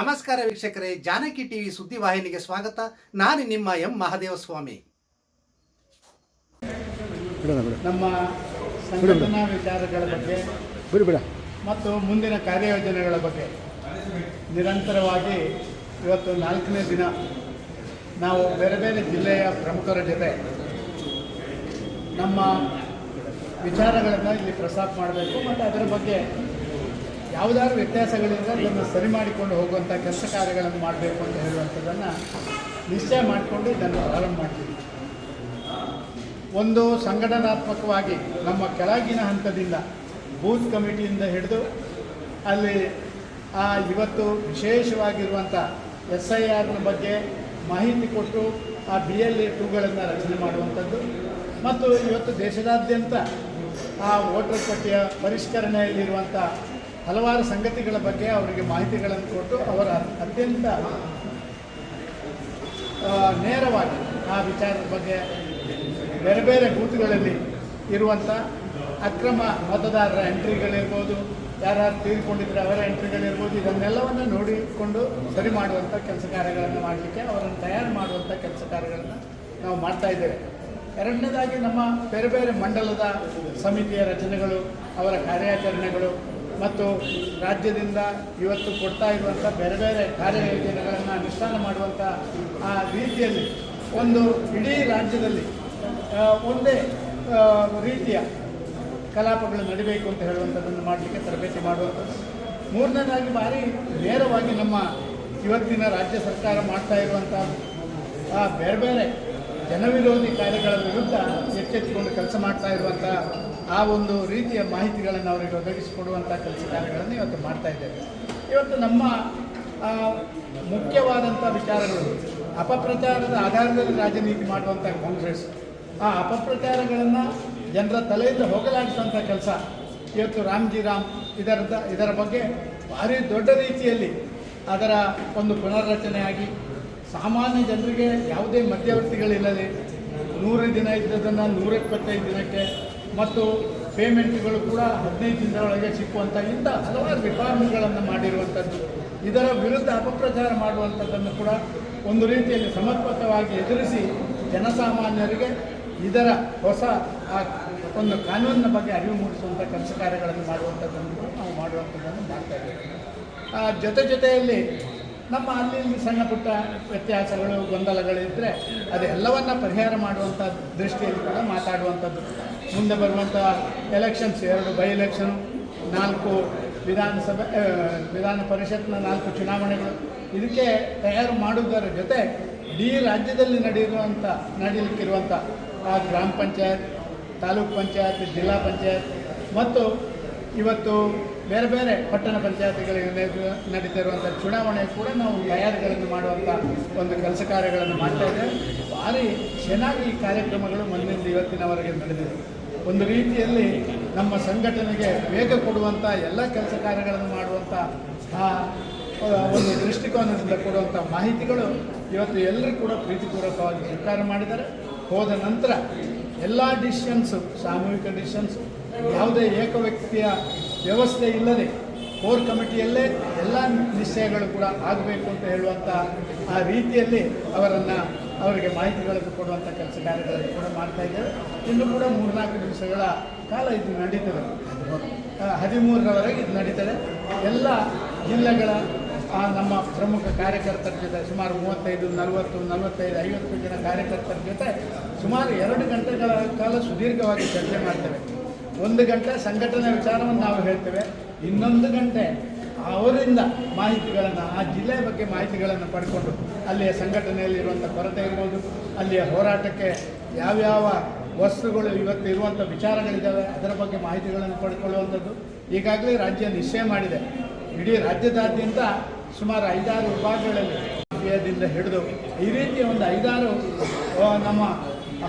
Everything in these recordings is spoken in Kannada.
ನಮಸ್ಕಾರ ವೀಕ್ಷಕರೇ, ಜಾನಕಿ ಟಿವಿ ಸುದ್ದಿವಾಹಿನಿಗೆ ಸ್ವಾಗತ. ನಾನು ನಿಮ್ಮ ಎಂ ಮಹಾದೇವ ಸ್ವಾಮಿ ನಮ್ಮ ಸಂಘಟನಾ ವಿಚಾರಗಳ ಬಗ್ಗೆ ಮತ್ತು ಮುಂದಿನ ಕಾರ್ಯಯೋಜನೆಗಳ ಬಗ್ಗೆ ನಿರಂತರವಾಗಿ ಇವತ್ತು ನಾಲ್ಕನೇ ದಿನ ನಾವು ಬೇರೆ ಬೇರೆ ಜಿಲ್ಲೆಯ ಪ್ರಮುಖರ ಜೊತೆ ನಮ್ಮ ವಿಚಾರಗಳನ್ನು ಇಲ್ಲಿ ಪ್ರಸಾರ ಮಾಡಬೇಕು ಮತ್ತು ಅದರ ಬಗ್ಗೆ ಯಾವುದಾದ್ರು ವ್ಯತ್ಯಾಸಗಳಿಂದ ಅದನ್ನು ಸರಿ ಮಾಡಿಕೊಂಡು ಹೋಗುವಂಥ ಕೆಲಸ ಕಾರ್ಯಗಳನ್ನು ಮಾಡಬೇಕು ಅಂತ ಹೇಳುವಂಥದ್ದನ್ನು ನಿಶ್ಚಯ ಮಾಡಿಕೊಂಡು ಇದನ್ನು ಪ್ರಾರಂಭ ಮಾಡ್ತೀವಿ. ಒಂದು ಸಂಘಟನಾತ್ಮಕವಾಗಿ ನಮ್ಮ ಕೆಳಗಿನ ಹಂತದಿಂದ ಬೂತ್ ಕಮಿಟಿಯಿಂದ ಹಿಡಿದು ಅಲ್ಲಿ ಆ ಇವತ್ತು ವಿಶೇಷವಾಗಿರುವಂಥ ಎಸ್ ಐ ಆರ್ನ ಬಗ್ಗೆ ಮಾಹಿತಿ ಕೊಟ್ಟು ಆ ಬಿ ಎಲ್ ಎ ಟೂಗಳನ್ನು ರಚನೆ ಮಾಡುವಂಥದ್ದು. ಮತ್ತು ಇವತ್ತು ದೇಶದಾದ್ಯಂತ ಆ ವೋಟರ್ ಪಟ್ಟಿಯ ಪರಿಷ್ಕರಣೆಯಲ್ಲಿರುವಂಥ ಹಲವಾರು ಸಂಗತಿಗಳ ಬಗ್ಗೆ ಅವರಿಗೆ ಮಾಹಿತಿಗಳನ್ನು ಕೊಟ್ಟು ಅವರ ಅತ್ಯಂತ ನೇರವಾಗಿ ಆ ವಿಚಾರದ ಬಗ್ಗೆ ಬೇರೆ ಬೇರೆ ಬೂತ್ಗಳಲ್ಲಿ ಇರುವಂಥ ಅಕ್ರಮ ಮತದಾರರ ಎಂಟ್ರಿಗಳಿರ್ಬೋದು ಯಾರು ತೀರಿಕೊಂಡಿದ್ರೆ ಅವರ ಎಂಟ್ರಿಗಳಿರ್ಬೋದು, ಇದನ್ನೆಲ್ಲವನ್ನು ನೋಡಿಕೊಂಡು ಸರಿ ಮಾಡುವಂಥ ಕೆಲಸ ಕಾರ್ಯಗಳನ್ನು ಮಾಡಲಿಕ್ಕೆ ಅವರನ್ನು ತಯಾರು ಮಾಡುವಂಥ ಕೆಲಸ ಕಾರ್ಯಗಳನ್ನು ನಾವು ಮಾಡ್ತಾ ಇದ್ದೇವೆ. ಎರಡನೇದಾಗಿ ನಮ್ಮ ಬೇರೆ ಬೇರೆ ಮಂಡಲದ ಸಮಿತಿಯ ರಚನೆಗಳು, ಅವರ ಕಾರ್ಯಾಚರಣೆಗಳು ಮತ್ತು ರಾಜ್ಯದಿಂದ ಇವತ್ತು ಕೊಡ್ತಾ ಇರುವಂಥ ಬೇರೆ ಬೇರೆ ಕಾರ್ಯಯೋಜನೆಗಳನ್ನು ಅನುಷ್ಠಾನ ಮಾಡುವಂಥ ಆ ರೀತಿಯಲ್ಲಿ ಒಂದು ಇಡೀ ರಾಜ್ಯದಲ್ಲಿ ಒಂದೇ ರೀತಿಯ ಕಲಾಪಗಳು ನಡಿಬೇಕು ಅಂತ ಹೇಳುವಂಥದ್ದನ್ನು ಮಾಡಲಿಕ್ಕೆ ತರಬೇತಿ ಮಾಡುವಂಥದ್ದು. ಮೂರನೇದಾಗಿ ಭಾರಿ ನೇರವಾಗಿ ನಮ್ಮ ಇವತ್ತಿನ ರಾಜ್ಯ ಸರ್ಕಾರ ಮಾಡ್ತಾ ಇರುವಂಥ, ಆ, ಬೇರೆ ಬೇರೆ ಜನವಿರೋಧಿ ಕಾರ್ಯಗಳ ವಿರುದ್ಧ ಎಚ್ಚೆತ್ತುಕೊಂಡು ಕೆಲಸ ಮಾಡ್ತಾ ಇರುವಂಥ ಆ ಒಂದು ರೀತಿಯ ಮಾಹಿತಿಗಳನ್ನು ಅವರಿಗೆ ಒದಗಿಸಿಕೊಡುವಂಥ ಕೆಲಸ ಕಾರ್ಯಗಳನ್ನು ಇವತ್ತು ಮಾಡ್ತಾ ಇದ್ದೇವೆ. ಇವತ್ತು ನಮ್ಮ ಮುಖ್ಯವಾದಂಥ ವಿಚಾರಗಳು ಅಪಪ್ರಚಾರದ ಆಧಾರದಲ್ಲಿ ರಾಜನೀತಿ ಮಾಡುವಂಥ ಕಾಂಗ್ರೆಸ್. ಆ ಅಪಪ್ರಚಾರಗಳನ್ನು ಜನರ ತಲೆಯಿಂದ ಹೋಗಲಾಡಿಸುವಂಥ ಕೆಲಸ ಇವತ್ತು ರಾಮ್ಜಿ ರಾಮ್ ಇದರದ, ಇದರ ಬಗ್ಗೆ ಭಾರಿ ದೊಡ್ಡ ರೀತಿಯಲ್ಲಿ ಅದರ ಒಂದು ಪುನರ್ರಚನೆಯಾಗಿ ಸಾಮಾನ್ಯ ಜನರಿಗೆ ಯಾವುದೇ ಮಧ್ಯವರ್ತಿಗಳಿಲ್ಲದೆ ನೂರು ದಿನ ಇದ್ದದನ್ನು ನೂರ ಇಪ್ಪತ್ತೈದು ದಿನಕ್ಕೆ ಮತ್ತು ಪೇಮೆಂಟ್ಗಳು ಕೂಡ ಹದಿನೈದು ದಿನದೊಳಗೆ ಸಿಕ್ಕುವಂಥ ಇಂಥ ಹಲವಾರು ರಿಫಾರ್ಮ್ಗಳನ್ನು ಮಾಡಿರುವಂಥದ್ದು. ಇದರ ವಿರುದ್ಧ ಅಪಪ್ರಚಾರ ಮಾಡುವಂಥದ್ದನ್ನು ಕೂಡ ಒಂದು ರೀತಿಯಲ್ಲಿ ಸಮರ್ಪಕವಾಗಿ ಎದುರಿಸಿ ಜನಸಾಮಾನ್ಯರಿಗೆ ಇದರ ಹೊಸ, ಆ, ಒಂದು ಕಾನೂನಿನ ಬಗ್ಗೆ ಅರಿವು ಮೂಡಿಸುವಂಥ ಕೆಲಸ ಕಾರ್ಯಗಳನ್ನು ಮಾಡುವಂಥದ್ದನ್ನು ನಾವು ಮಾಡುವಂಥದ್ದನ್ನು ಮಾಡ್ತಾ ಇದ್ದೇವೆ. ಜೊತೆ ಜೊತೆಯಲ್ಲಿ ನಮ್ಮ ಅಲ್ಲಿ ಸಣ್ಣ ಪುಟ್ಟ ವ್ಯತ್ಯಾಸಗಳು ಗೊಂದಲಗಳಿದ್ದರೆ ಅದೆಲ್ಲವನ್ನು ಪರಿಹಾರ ಮಾಡುವಂಥ ದೃಷ್ಟಿಯಲ್ಲಿ ಕೂಡ ಮಾತಾಡುವಂಥದ್ದು. ಮುಂದೆ ಬರುವಂಥ ಎಲೆಕ್ಷನ್ಸ್ ಎರಡು ಬೈ ಎಲೆಕ್ಷನ್ ನಾಲ್ಕು ವಿಧಾನಸಭೆ ವಿಧಾನ ಪರಿಷತ್ನ ನಾಲ್ಕು ಚುನಾವಣೆಗಳು. ಇದಕ್ಕೆ ತಯಾರು ಮಾಡುವುದರ ಜೊತೆ ಇಡೀ ರಾಜ್ಯದಲ್ಲಿ ನಡೆಯುವಂಥ ನಡೀಲಿಕ್ಕಿರುವಂಥ ಆ ಗ್ರಾಮ ಪಂಚಾಯತ್, ತಾಲೂಕ್ ಪಂಚಾಯತ್, ಜಿಲ್ಲಾ ಪಂಚಾಯತ್ ಮತ್ತು ಇವತ್ತು ಬೇರೆ ಬೇರೆ ಪಟ್ಟಣ ಪಂಚಾಯತಿಗಳಿಗೆ ನಡೆ- ನಡೀತಿರುವಂಥ ಚುನಾವಣೆ ಕೂಡ ನಾವು ತಯಾರಿಗಳನ್ನು ಮಾಡುವಂಥ ಒಂದು ಕೆಲಸ ಕಾರ್ಯಗಳನ್ನು ಮಾಡ್ತಾ ಇದ್ದೇವೆ ಭಾರಿ ಚೆನ್ನಾಗಿ ಈ ಕಾರ್ಯಕ್ರಮಗಳು ಮೊನ್ನೆಯಿಂದ ಇವತ್ತಿನವರೆಗೆ ನಡೆದಿದೆ. ಒಂದು ರೀತಿಯಲ್ಲಿ ನಮ್ಮ ಸಂಘಟನೆಗೆ ವೇಗ ಕೊಡುವಂಥ ಎಲ್ಲ ಕೆಲಸ ಕಾರ್ಯಗಳನ್ನು ಮಾಡುವಂಥ ಒಂದು ದೃಷ್ಟಿಕೋನದಿಂದ ಕೊಡುವಂಥ ಮಾಹಿತಿಗಳು ಇವತ್ತು ಎಲ್ಲರೂ ಕೂಡ ಪ್ರೀತಿಪೂರ್ವಕವಾಗಿ ಸ್ವೀಕಾರ ಮಾಡಿದ್ದಾರೆ. ಹೋದ ನಂತರ ಎಲ್ಲ ಡಿಸಿಷನ್ಸು ಸಾಮೂಹಿಕ ಡಿಸಿಷನ್ಸು ಯಾವುದೇ ಏಕ ವ್ಯಕ್ತಿಯ ವ್ಯವಸ್ಥೆ ಇಲ್ಲದೆ ಕೋರ್ ಕಮಿಟಿಯಲ್ಲೇ ಎಲ್ಲ ನಿಶ್ಚಯಗಳು ಕೂಡ ಆಗಬೇಕು ಅಂತ ಹೇಳುವಂಥ ಆ ರೀತಿಯಲ್ಲಿ ಅವರನ್ನು, ಅವರಿಗೆ ಮಾಹಿತಿಗಳನ್ನು ಕೊಡುವಂಥ ಕೆಲಸ ಕಾರ್ಯಗಳನ್ನು ಕೂಡ ಮಾಡ್ತಾ ಇದ್ದೇವೆ. ಇನ್ನು ಕೂಡ ಮೂರ್ನಾಲ್ಕು ದಿವಸಗಳ ಕಾಲ ಇದು ನಡೀತದೆ. ಹದಿಮೂರರವರೆಗೆ ಇದು ನಡೀತದೆ. ಎಲ್ಲ ಜಿಲ್ಲೆಗಳ ನಮ್ಮ ಪ್ರಮುಖ ಕಾರ್ಯಕರ್ತರ ಜೊತೆ ಸುಮಾರು ಮೂವತ್ತೈದು, ನಲವತ್ತು, ನಲವತ್ತೈದು, ಐವತ್ತು ಜನ ಕಾರ್ಯಕರ್ತರ ಜೊತೆ ಸುಮಾರು ಎರಡು ಗಂಟೆಗಳ ಕಾಲ ಸುದೀರ್ಘವಾಗಿ ಚರ್ಚೆ ಮಾಡ್ತೇವೆ. ಒಂದು ಗಂಟೆ ಸಂಘಟನೆ ವಿಚಾರವನ್ನು ನಾವು ಹೇಳ್ತೇವೆ, ಇನ್ನೊಂದು ಗಂಟೆ ಅವರಿಂದ ಮಾಹಿತಿಗಳನ್ನು, ಆ ಜಿಲ್ಲೆಯ ಬಗ್ಗೆ ಮಾಹಿತಿಗಳನ್ನು ಪಡ್ಕೊಂಡು ಅಲ್ಲಿಯ ಸಂಘಟನೆಯಲ್ಲಿರುವಂಥ ಕೊರತೆ ಇರ್ಬೋದು, ಅಲ್ಲಿಯ ಹೋರಾಟಕ್ಕೆ ಯಾವ್ಯಾವ ವಸ್ತುಗಳು ಇವತ್ತು ಇರುವಂಥ ವಿಚಾರಗಳಿದ್ದಾವೆ, ಅದರ ಬಗ್ಗೆ ಮಾಹಿತಿಗಳನ್ನು ಪಡ್ಕೊಳ್ಳುವಂಥದ್ದು. ಈಗಾಗಲೇ ರಾಜ್ಯ ನಿಶ್ಚಯ ಮಾಡಿದೆ. ಇಡೀ ರಾಜ್ಯದಾದ್ಯಂತ ಸುಮಾರು ಐದಾರು ವಿಭಾಗಗಳಲ್ಲಿ ಮಾಫಿಯಾದಿಂದ ಹಿಡಿದು ಈ ರೀತಿಯ ಒಂದು ಐದಾರು ನಮ್ಮ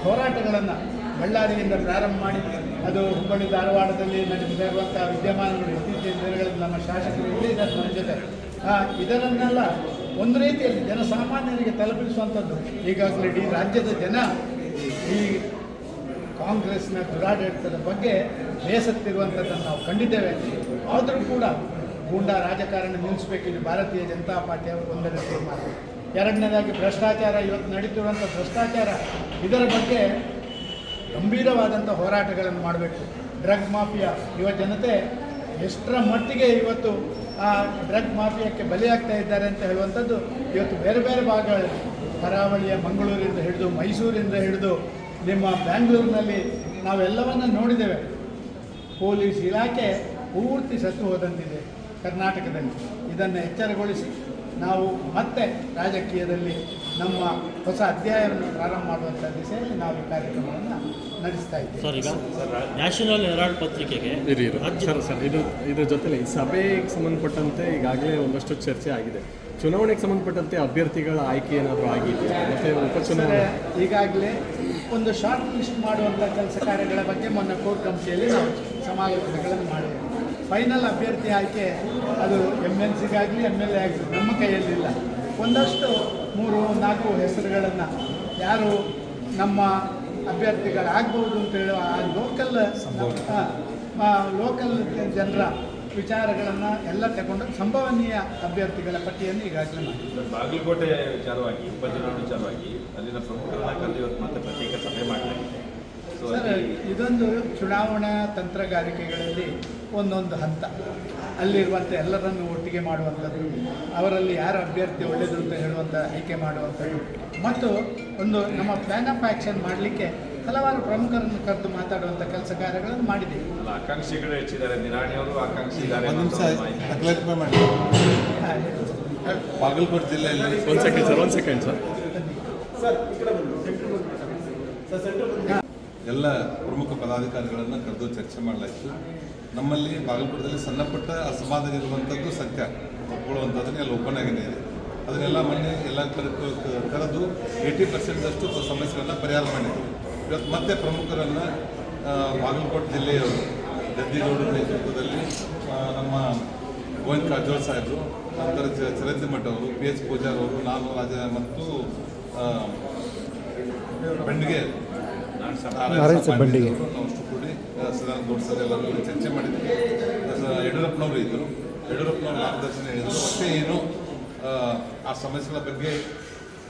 ಹೋರಾಟಗಳನ್ನು ಬಳ್ಳಾರಿಯಿಂದ ಪ್ರಾರಂಭ ಮಾಡಿ ಅದು ಹುಬ್ಬಳ್ಳಿ ಧಾರವಾಡದಲ್ಲಿ ನಡೀತಾ ಇರುವಂಥ ವಿದ್ಯಮಾನಗಳು ಇತ್ತೀಚಿನ ದಿನಗಳಲ್ಲಿ ನಮ್ಮ ಶಾಸಕರು ಇಲ್ಲೇ ಇದ್ದಾರೆ ನಮ್ಮ ಜೊತೆ. ಇದರನ್ನೆಲ್ಲ ಒಂದು ರೀತಿಯಲ್ಲಿ ಜನಸಾಮಾನ್ಯರಿಗೆ ತಲುಪಿಸುವಂಥದ್ದು. ಈಗಾಗಲೇ ಇಡೀ ರಾಜ್ಯದ ಜನ ಈ ಕಾಂಗ್ರೆಸ್ನ ದುರಾಡಳಿತದ ಬಗ್ಗೆ ಬೇಸತ್ತಿರುವಂಥದ್ದನ್ನು ನಾವು ಕಂಡಿದ್ದೇವೆ. ಆದರೂ ಕೂಡ ಗೂಂಡಾ ರಾಜಕಾರಣ ನಿಲ್ಲಿಸಬೇಕು. ಭಾರತೀಯ ಜನತಾ ಪಾರ್ಟಿ ಅವರು ಒಂದನೇ ತೀರ್ಮಾನ. ಎರಡನೇದಾಗಿ ಭ್ರಷ್ಟಾಚಾರ ಇವತ್ತು ನಡೀತಿರುವಂಥ ಭ್ರಷ್ಟಾಚಾರ ಇದರ ಬಗ್ಗೆ ಗಂಭೀರವಾದಂಥ ಹೋರಾಟಗಳನ್ನು ಮಾಡಬೇಕು. ಡ್ರಗ್ ಮಾಫಿಯಾ, ಯುವ ಜನತೆ ಎಷ್ಟರ ಮಟ್ಟಿಗೆ ಇವತ್ತು ಆ ಡ್ರಗ್ ಮಾಫಿಯಾಕ್ಕೆ ಬಲಿಯಾಗ್ತಾ ಇದ್ದಾರೆ ಅಂತ ಹೇಳುವಂಥದ್ದು ಇವತ್ತು ಬೇರೆ ಬೇರೆ ಭಾಗಗಳಲ್ಲಿ, ಕರಾವಳಿಯ ಮಂಗಳೂರಿಂದ ಹಿಡಿದು ಮೈಸೂರಿಂದ ಹಿಡಿದು ನಿಮ್ಮ ಬ್ಯಾಂಗ್ಳೂರಿನಲ್ಲಿ ನಾವೆಲ್ಲವನ್ನು ನೋಡಿದ್ದೇವೆ. ಪೊಲೀಸ್ ಇಲಾಖೆ ಪೂರ್ತಿ ಸತ್ತು ಹೋದಂತಿದೆ ಕರ್ನಾಟಕದಲ್ಲಿ. ಇದನ್ನು ಎಚ್ಚರಗೊಳಿಸಿ. ನಾವು ಮತ್ತೆ ರಾಜಕೀಯದಲ್ಲಿ ನಮ್ಮ ಹೊಸ ಅಧ್ಯಾಯವನ್ನು ಪ್ರಾರಂಭ ಮಾಡುವಂಥ ದಿಸೆಯಲ್ಲಿ ನಾವು ಈ ಕಾರ್ಯಕ್ರಮವನ್ನು ನಡೆಸ್ತಾ ಇದ್ದೀವಿ. ಸರ್ ಈಗ ನ್ಯಾಷನಲ್ ಹೆರಾಲ್ಡ್ ಪತ್ರಿಕೆಗೆ ಸರ್ ಸರ್ ಇದು ಇದ್ರ ಜೊತೆಲಿ ಸಭೆಗೆ ಸಂಬಂಧಪಟ್ಟಂತೆ ಈಗಾಗಲೇ ಒಂದಷ್ಟು ಚರ್ಚೆ ಆಗಿದೆ. ಚುನಾವಣೆಗೆ ಸಂಬಂಧಪಟ್ಟಂತೆ ಅಭ್ಯರ್ಥಿಗಳ ಆಯ್ಕೆ ಏನಾದರೂ ಆಗಿದೆ ಮತ್ತೆ ಉಪಚುನಾವಣೆ? ಈಗಾಗಲೇ ಒಂದು ಶಾರ್ಟ್ ಲಿಸ್ಟ್ ಮಾಡುವಂಥ ಕೆಲಸ ಕಾರ್ಯಗಳ ಬಗ್ಗೆ ಮೊನ್ನೆ ಕೋರ್ ಕಮಿಟಿಯಲ್ಲಿ ನಾವು ಸಮಾಲೋಚನೆಗಳನ್ನು ಮಾಡಿದ್ದೇವೆ. ಫೈನಲ್ ಅಭ್ಯರ್ಥಿ ಆಯ್ಕೆ ಅದು ಎಂ ಎಲ್ ಸಿಗಾಗಲಿ ಎಂ ಎಲ್ ಎ ಆಗಲಿ ನಮ್ಮ ಕೈಯಲ್ಲಿಲ್ಲ ಒಂದಷ್ಟು ಮೂರು ನಾಲ್ಕು ಹೆಸರುಗಳನ್ನು ಯಾರು ನಮ್ಮ ಅಭ್ಯರ್ಥಿಗಳಾಗ್ಬೋದು ಅಂತ ಹೇಳುವ ಆ ಲೋಕಲ್ ಲೋಕಲ್ ಜನರ ವಿಚಾರಗಳನ್ನು ಎಲ್ಲ ತಗೊಂಡು ಸಂಭವನೀಯ ಅಭ್ಯರ್ಥಿಗಳ ಪಟ್ಟಿಯನ್ನು ಈಗಾಗಲೇ ಮಾಡಿದ್ದಾರೆ ಬಾಗಲಕೋಟೆ ವಿಚಾರವಾಗಿ ಉಪಚುನಾವಣೆ ವಿಚಾರವಾಗಿ ಅಲ್ಲಿನ ಪ್ರಮುಖರನ್ನ ಕರೆದು ಮತ್ತೆ ಪ್ರತ್ಯೇಕ ಸಭೆ ಮಾಡಲಾಗಿದೆ. ಸರ್ ಇದೊಂದು ಚುನಾವಣಾ ತಂತ್ರಗಾರಿಕೆಗಳಲ್ಲಿ ಒಂದೊಂದು ಹಂತ ಅಲ್ಲಿರುವಂಥ ಎಲ್ಲರನ್ನು ಒಟ್ಟಿಗೆ ಮಾಡುವಂಥದ್ದು ಅವರಲ್ಲಿ ಯಾರು ಅಭ್ಯರ್ಥಿ ಒಳ್ಳೆಯದು ಅಂತ ಹೇಳುವಂಥ ಆಯ್ಕೆ ಮಾಡುವಂಥದ್ದು ಮತ್ತು ಒಂದು ನಮ್ಮ ಪ್ಲ್ಯಾನ್ ಆಫ್ ಆ್ಯಕ್ಷನ್ ಮಾಡಲಿಕ್ಕೆ ಹಲವಾರು ಪ್ರಮುಖರನ್ನು ಕರೆದು ಮಾತಾಡುವಂಥ ಕೆಲಸ ಕಾರ್ಯಗಳನ್ನು ಮಾಡಿದ್ದೀವಿ ಅಲ್ಲ, ಆಕಾಂಕ್ಷಿಗಳು ಹೆಚ್ಚಿದ್ದಾರೆ ನಿರಾಣಿಯವರು ಆಕಾಂಕ್ಷಿ ಇದ್ದಾರೆ ಒಂದು ಸೆಕೆಂಡ್ ಸರ್ ಜಿಲ್ಲೆಯಲ್ಲಿ ಒಂದು ಸೆಕೆಂಡ್ ಸರ್ ಸರ್ ಸರ್ ಎಲ್ಲ ಪ್ರಮುಖ ಪದಾಧಿಕಾರಿಗಳನ್ನು ಕರೆದು ಚರ್ಚೆ ಮಾಡಲಾಯಿತು. ನಮ್ಮಲ್ಲಿ ಬಾಗಲಕೋಟದಲ್ಲಿ ಸಣ್ಣ ಪುಟ್ಟ ಅಸಮಾಧಾನ ಇರುವಂಥದ್ದು ಸತ್ಯ. ಒಪ್ಕೊಳ್ಳುವಂಥದ್ದನ್ನ ಎಲ್ಲ ಓಪನ್ ಆಗಿದೆ ಅದನ್ನೆಲ್ಲ ಮೊನ್ನೆ ಎಲ್ಲ ಕರೆದು ಕರೆದು ಏಯ್ಟಿ ಪರ್ಸೆಂಟಷ್ಟು ಸಮಸ್ಯೆಗಳನ್ನು ಪರಿಹಾರ ಮಾಡಿದ್ರು. ಇವತ್ತು ಮತ್ತೆ ಪ್ರಮುಖರನ್ನು ಬಾಗಲಕೋಟೆ ಜಿಲ್ಲೆಯವರು ಗದ್ದಿಗೌಡರ ನೇತೃತ್ವದಲ್ಲಿ ನಮ್ಮ ಗೋವಿಂದ ಕಾರಜೋಳ ಸಾಹೇಬರು, ನಂತರ ಚ- ಚರಂಜಿ ಮಠ ಅವರು, ಪಿ ಎಚ್ ಪೂಜಾರ್ ಅವರು, ನಾನು, ರಾಜ ಮತ್ತು ಆ, ಬಂಡಿಗೆ ಬಂಡಿಗೆ. ನಾವು ಅಷ್ಟು ಕೂಡಿ ಆ, ಸದಾನಂದ ಗೌಡ ಸರ್ ಎಲ್ಲರೂ ಕೂಡಿ ಚರ್ಚೆ ಮಾಡಿದ್ವಿ. ಯಡಿಯೂರಪ್ಪನವರು ಇದ್ದರು. ಯಡಿಯೂರಪ್ಪನವರು ಮಾರ್ಗದರ್ಶನ ಹೇಳಿದರು. ಮತ್ತೆ ಏನು ಆ, ಸಮಸ್ಯೆಗಳ ಬಗ್ಗೆ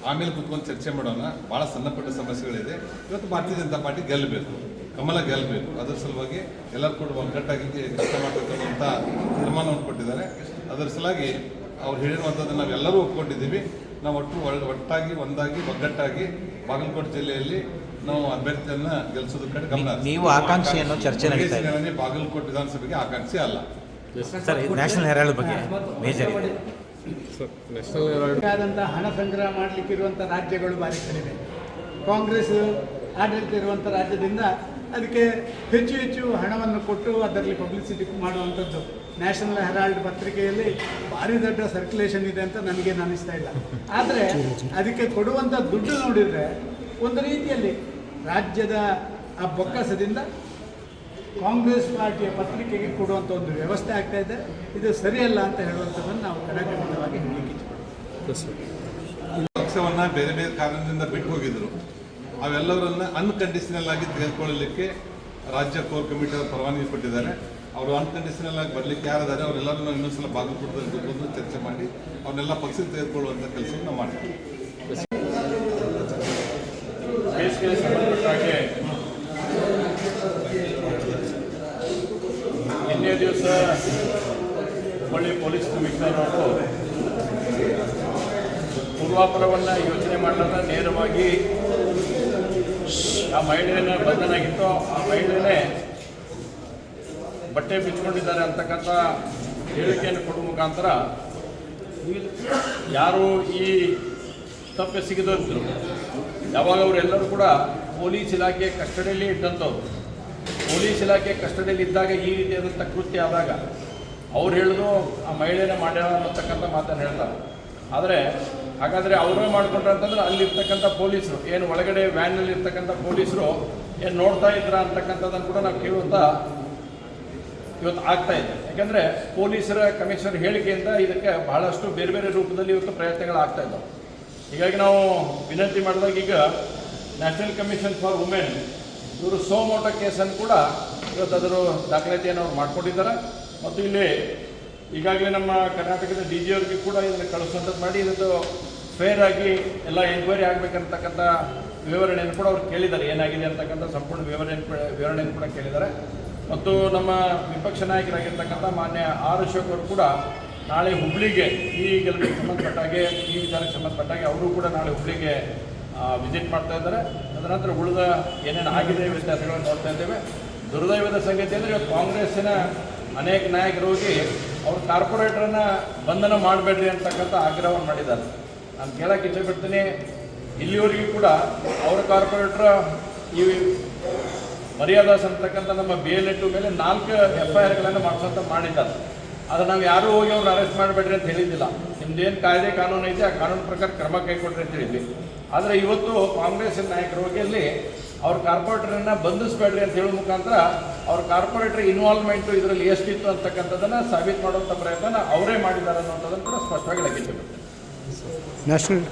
ಆಮೇಲೆ ಕೂತ್ಕೊಂಡು ಚರ್ಚೆ ಮಾಡೋಣ. ಭಾಳ ಸಣ್ಣ ಪುಟ್ಟ ಸಮಸ್ಯೆಗಳಿದೆ. ಇವತ್ತು ಭಾರತೀಯ ಜನತಾ ಪಾರ್ಟಿ ಗೆಲ್ಲಬೇಕು. ಕಮಲ ಗೆಲ್ಲಬೇಕು. ಅದರ ಸಲುವಾಗಿ ಎಲ್ಲರೂ ಕೂಡ ಒಗ್ಗಟ್ಟಾಗಿ ಕೆಲಸ ಮಾಡಬೇಕನ್ನುವಂಥ ತೀರ್ಮಾನವನ್ನು ಕೊಟ್ಟಿದ್ದಾರೆ. ಅದರ ಸಲುವಾಗಿ ಅವ್ರು ಹೇಳಿರುವಂಥದ್ದು ನಾವೆಲ್ಲರೂ ಒಪ್ಕೊಂಡಿದ್ದೀವಿ. ನಾವು ಒಟ್ಟು ಒಟ್ಟಾಗಿ ಒಂದಾಗಿ ಒಗ್ಗಟ್ಟಾಗಿ ಬಾಗಲಕೋಟೆ ಜಿಲ್ಲೆಯಲ್ಲಿ ನಾವು ಅಭ್ಯರ್ಥಿಯನ್ನ ಗೆಲ್ಲಿಸೋದ್ರ ಕಡೆ ಗಮನ. ನೀವು ಆಕಾಂಕ್ಷೆಯನ್ನು ಚರ್ಚೆ ನಡೀತಾ ಇದೆ. ಬಾಗಲಕೋಟೆ ವಿಧಾನಸಭೆಗೆ ಆಕಾಂಕ್ಷೆ ಅಲ್ಲ. ಸರ್ ಇದು ನ್ಯಾಷನಲ್ ಹೆರಾಲ್ಡ್ ಬಗ್ಗೆ ಮೇಜರ್ ಇದೆ. ಆದಂಥ ಹಣ ಸಂಗ್ರಹ ಮಾಡಲಿಕ್ಕಿರುವಂಥ ರಾಜ್ಯಗಳು ಭಾರಿ ಕಡಿಮೆ. ಕಾಂಗ್ರೆಸ್ ಆಡಳಿತ ಇರುವಂಥ ರಾಜ್ಯದಿಂದ ಅದಕ್ಕೆ ಹೆಚ್ಚು ಹೆಚ್ಚು ಹಣವನ್ನು ಕೊಟ್ಟು ಅದರಲ್ಲಿ ಪಬ್ಲಿಸಿಟಿ ಮಾಡುವಂಥದ್ದು ನ್ಯಾಷನಲ್ ಹೆರಾಲ್ಡ್ ಪತ್ರಿಕೆಯಲ್ಲಿ ಭಾರಿ ದೊಡ್ಡ ಸರ್ಕ್ಯುಲೇಷನ್ ಇದೆ ಅಂತ ನನಗೇನು ಅನ್ನಿಸ್ತಾ ಇಲ್ಲ. ಆದರೆ ಅದಕ್ಕೆ ಕೊಡುವಂಥ ದುಡ್ಡು ನೋಡಿದರೆ ಒಂದು ರೀತಿಯಲ್ಲಿ ರಾಜ್ಯದ ಆ ಬೊಕ್ಕಸದಿಂದ ಕಾಂಗ್ರೆಸ್ ಪಾರ್ಟಿಯ ಪತ್ರಿಕೆಗೆ ಕೊಡುವಂಥ ಒಂದು ವ್ಯವಸ್ಥೆ ಆಗ್ತಾ ಇದೆ. ಇದು ಸರಿಯಲ್ಲ ಅಂತ ಹೇಳುವಂಥದ್ದನ್ನು ನಾವು ಕಡಖಂಡಿತವಾಗಿ ಹೇಳಲಿಕ್ಕೆ ಪಕ್ಷವನ್ನು ಪಕ್ಷವನ್ನ ಬೇರೆ ಬೇರೆ ಕಾರಣದಿಂದ ಬಿಟ್ಟು ಹೋಗಿದ್ರು ಅವೆಲ್ಲವರನ್ನ ಅನ್ಕಂಡೀಷನಲ್ ಆಗಿ ತೆಗೆದುಕೊಳ್ಳಲಿಕ್ಕೆ ರಾಜ್ಯ ಕೋರ್ ಕಮಿಟಿ ಅವರು ಪರವಾನಗಿ ಕೊಟ್ಟಿದ್ದಾರೆ. ಅವರು ಅನ್ಕಂಡೀಷನಲ್ ಆಗಿ ಬರಲಿಕ್ಕೆ ಯಾರಿದ್ದಾರೆ ಅವರೆಲ್ಲರನ್ನು ಇನ್ನೊಂದ್ಸಲ ಬಾಗಲಕೋಟದಲ್ಲಿ ಕೂತ್ಕೊಂಡು ಚರ್ಚೆ ಮಾಡಿ ಅವ್ರನ್ನೆಲ್ಲ ಪಕ್ಷಕ್ಕೆ ತೆಗೆದುಕೊಳ್ಳುವಂಥ ಕೆಲಸವನ್ನು ನಾವು ಮಾಡ್ತೀವಿ ಸಂಬಂಧಪಟ್ಟ ನಿನ್ನೆ ದಿವಸ ಹುಬ್ಬಳ್ಳಿ ಪೊಲೀಸ್ ಕಮಿಷನರ್ ಅವರು ಪೂರ್ವಾಪರವನ್ನು ಯೋಚನೆ ಮಾಡಲಾರ ನೇರವಾಗಿ ಆ ಮಹಿಳೆಯನ್ನು ಬಂಧನಾಗಿತ್ತು ಆ ಮಹಿಳೆಯೇ ಬಟ್ಟೆ ಬಿಚ್ಕೊಂಡಿದ್ದಾರೆ ಅಂತಕ್ಕಂಥ ಹೇಳಿಕೆಯನ್ನು ಕೊಡುವ ಮುಖಾಂತರ ಯಾರು ಈ ತಪ್ಪಿಸಿಗಿದ್ರು ಯಾವಾಗ ಅವರೆಲ್ಲರೂ ಕೂಡ ಪೊಲೀಸ್ ಇಲಾಖೆ ಕಸ್ಟಡಿಯಲ್ಲಿ ಇದ್ದಂಥವ್ರು. ಪೊಲೀಸ್ ಇಲಾಖೆ ಕಸ್ಟಡಿಯಲ್ಲಿ ಇದ್ದಾಗ ಈ ರೀತಿಯಾದಂಥ ಕೃತ್ಯ ಆದಾಗ ಅವ್ರು ಹೇಳಿದ್ರು, ಆ ಮಹಿಳೆನೇ ಮಾಡ್ಯಾಳ ಅನ್ನತಕ್ಕಂಥ ಮಾತನ್ನು ಹೇಳ್ತಾರೆ. ಆದರೆ ಹಾಗಾದರೆ ಅವರೇ ಮಾಡಿಕೊಂಡ್ರೆ ಅಂತಂದ್ರೆ ಅಲ್ಲಿರ್ತಕ್ಕಂಥ ಪೊಲೀಸರು, ಏನು ಒಳಗಡೆ ವ್ಯಾನಲ್ಲಿ ಇರ್ತಕ್ಕಂಥ ಪೊಲೀಸರು ಏನು ನೋಡ್ತಾ ಇದ್ರ ಅಂತಕ್ಕಂಥದ್ದನ್ನು ಕೂಡ ನಾವು ಕೇಳುವಂಥ ಇವತ್ತು ಆಗ್ತಾ ಇದೆ. ಯಾಕಂದರೆ ಪೊಲೀಸರ ಕಮಿಷನರ್ ಹೇಳಿಕೆಯಿಂದ ಇದಕ್ಕೆ ಬಹಳಷ್ಟು ಬೇರೆ ಬೇರೆ ರೂಪದಲ್ಲಿ ಇವತ್ತು ಪ್ರಯತ್ನಗಳಾಗ್ತಾ ಇದ್ದಾವೆ. ಹೀಗಾಗಿ ನಾವು ವಿನಂತಿ ಮಾಡಿದಾಗ ಈಗ ನ್ಯಾಷನಲ್ ಕಮಿಷನ್ ಫಾರ್ ವುಮೆನ್ ಇವರು ಸೋಮೋಟ ಕೇಸನ್ನು ಕೂಡ ಇವತ್ತು ಅದರ ದಾಖಲಾತಿಯನ್ನು ಅವ್ರು ಮಾಡಿಕೊಂಡಿದ್ದಾರೆ. ಮತ್ತು ಇಲ್ಲಿ ಈಗಾಗಲೇ ನಮ್ಮ ಕರ್ನಾಟಕದ ಡಿ ಜಿ ಅವ್ರಿಗೆ ಕೂಡ ಇದನ್ನು ಕಳಿಸುವಂಥದ್ದು ಮಾಡಿ, ಇದೊಂದು ಫೇರ್ ಆಗಿ ಎಲ್ಲ ಎನ್ಕ್ವೈರಿ ಆಗಬೇಕಂತಕ್ಕಂಥ ವಿವರಣೆಯನ್ನು ಕೂಡ ಅವ್ರು ಕೇಳಿದ್ದಾರೆ. ಏನಾಗಿದೆ ಅಂತಕ್ಕಂಥ ಸಂಪೂರ್ಣ ವಿವರಣೆ ವಿವರಣೆಯನ್ನು ಕೂಡ ಕೇಳಿದ್ದಾರೆ. ಮತ್ತು ನಮ್ಮ ವಿಪಕ್ಷ ನಾಯಕರಾಗಿರ್ತಕ್ಕಂಥ ಮಾನ್ಯ ಆರ್ ಅಶೋಕ್ ಅವರು ಕೂಡ ನಾಳೆ ಹುಬ್ಳಿಗೆ, ಈ ಗೆಲುವಿಗೆ ಸಂಬಂಧಪಟ್ಟಾಗೆ ಈ ವಿಚಾರಕ್ಕೆ ಸಂಬಂಧಪಟ್ಟಾಗೆ ಅವರು ಕೂಡ ನಾಳೆ ಹುಬ್ಳಿಗೆ ವಿಸಿಟ್ ಮಾಡ್ತಾ ಇದ್ದಾರೆ. ಅದರ ನಂತರ ಉಳಿದ ಏನೇನು ಆಗಿದೆ ವ್ಯತ್ಯಾಸಗಳನ್ನು ನೋಡ್ತಾ ಇದ್ದೇವೆ. ದುರ್ದೈವದ ಸಂಗತಿ ಅಂದರೆ ಇವತ್ತು ಕಾಂಗ್ರೆಸ್ಸಿನ ಅನೇಕ ನಾಯಕರು ಹೋಗಿ ಅವ್ರ ಕಾರ್ಪೊರೇಟರನ್ನ ಬಂಧನ ಮಾಡಬೇಡ್ರಿ ಅಂತಕ್ಕಂಥ ಆಗ್ರಹವನ್ನು ಮಾಡಿದ್ದಾರೆ. ನಾನು ಕೇಳಕ್ಕೆ ಬಿಡ್ತೀನಿ ಇಲ್ಲಿವರೆಗೂ ಕೂಡ ಅವರ ಕಾರ್ಪೊರೇಟರ್ ಈ ಮರ್ಯಾದಾಸ್ ಅಂತಕ್ಕಂಥ ನಮ್ಮ ಬಿ ಎಲ್ ಎಟ್ಟು ಮೇಲೆ ನಾಲ್ಕು ಎಫ್ ಐ ಆರ್ಗಳನ್ನು ಮಾಡಿಸೋಂಥ ಮಾಡಿದ್ದಾರೆ. ಆದರೆ ನಾವು ಯಾರೂ ಹೋಗಿ ಅವ್ರು ಅರೆಸ್ಟ್ ಮಾಡಬೇಡ್ರಿ ಅಂತ ಹೇಳಿದ್ದಿಲ್ಲ. ನಿಮ್ದೇನು ಕಾಯ್ದೆ ಕಾನೂನು ಐತೆ, ಆ ಕಾನೂನು ಪ್ರಕಾರ ಕ್ರಮ ಕೈಗೊಳ್ರಿ ಅಂತ ಹೇಳಿದ್ವಿ. ಆದರೆ ಇವತ್ತು ಕಾಂಗ್ರೆಸ್ ನಾಯಕರ ಹೋಗಿ ಅಲ್ಲಿ ಅವ್ರ ಕಾರ್ಪೊರೇಟರನ್ನ ಬಂಧಿಸಬೇಡ್ರಿ ಅಂತ ಹೇಳೋ ಮುಖಾಂತರ ಅವ್ರ ಕಾರ್ಪೊರೇಟರ್ ಇನ್ವಾಲ್ವ್ಮೆಂಟು ಇದರಲ್ಲಿ ಎಷ್ಟಿತ್ತು ಅಂತಕ್ಕಂಥದ್ದನ್ನು ಸಾಬೀತು ಮಾಡುವಂಥ ಪ್ರಯತ್ನ ಅವರೇ ಮಾಡಿದ್ದಾರೆ ಅನ್ನೋಂಥದ್ದನ್ನು ಕೂಡ ಸ್ಪಷ್ಟವಾಗಿ ನ್ಯಾಷನಲ್